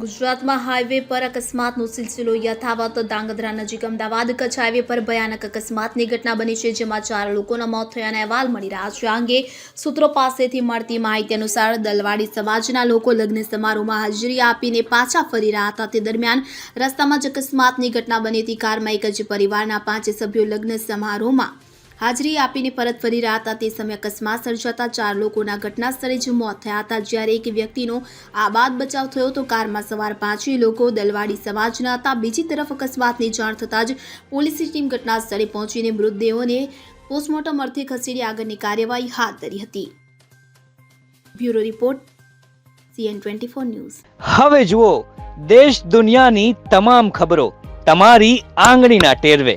ગુજરાતમાં હાઈવે પર અકસ્માતનો સિલસિલો યથાવત ધાંગધ્રા નજીક અમદાવાદ કચ્છ હાઈવે પર ભયાનક અકસ્માતની ઘટના બની છે, જેમાં ચાર લોકોના મોત થયાના અહેવાલ મળી રહ્યા છે. અંગે સૂત્રો પાસેથી મળતી માહિતી અનુસાર દલવાડી સમાજના લોકો લગ્ન સમારોહમાં હાજરી આપીને પાછા ફરી રહ્યા હતા. તે દરમિયાન રસ્તામાં જ અકસ્માતની ઘટના બની હતી. કારમાં એક જ પરિવારના પાંચ સભ્યો લગ્ન સમારોહમાં હાજરી આપીને પરત ફરી રહ્યા હતા. તે સમયે અકસ્માત સર્જાતા ચાર લોકોના ઘટના સ્થળે જ મોત થયા હતા. જ્યારે એક વ્યક્તિનો આબાદ બચાવ થયો તો કારમાં સવાર પાંચેય લોકો દલવાડી સમાજના હતા. બીજી તરફ અકસ્માતની જાણ થતાં જ પોલીસની ટીમ ઘટના સ્થળે પહોંચીને મૃતદેહોને પોસ્ટમોર્ટમ અર્થે ખસેડી આગળની કાર્યવાહી હાથ ધરી હતી. Bureau report, CN twenty four news. હવે જુઓ, દેશ દુનિયાની તમામ ખબરો તમારી આંગળીના ટેરવે.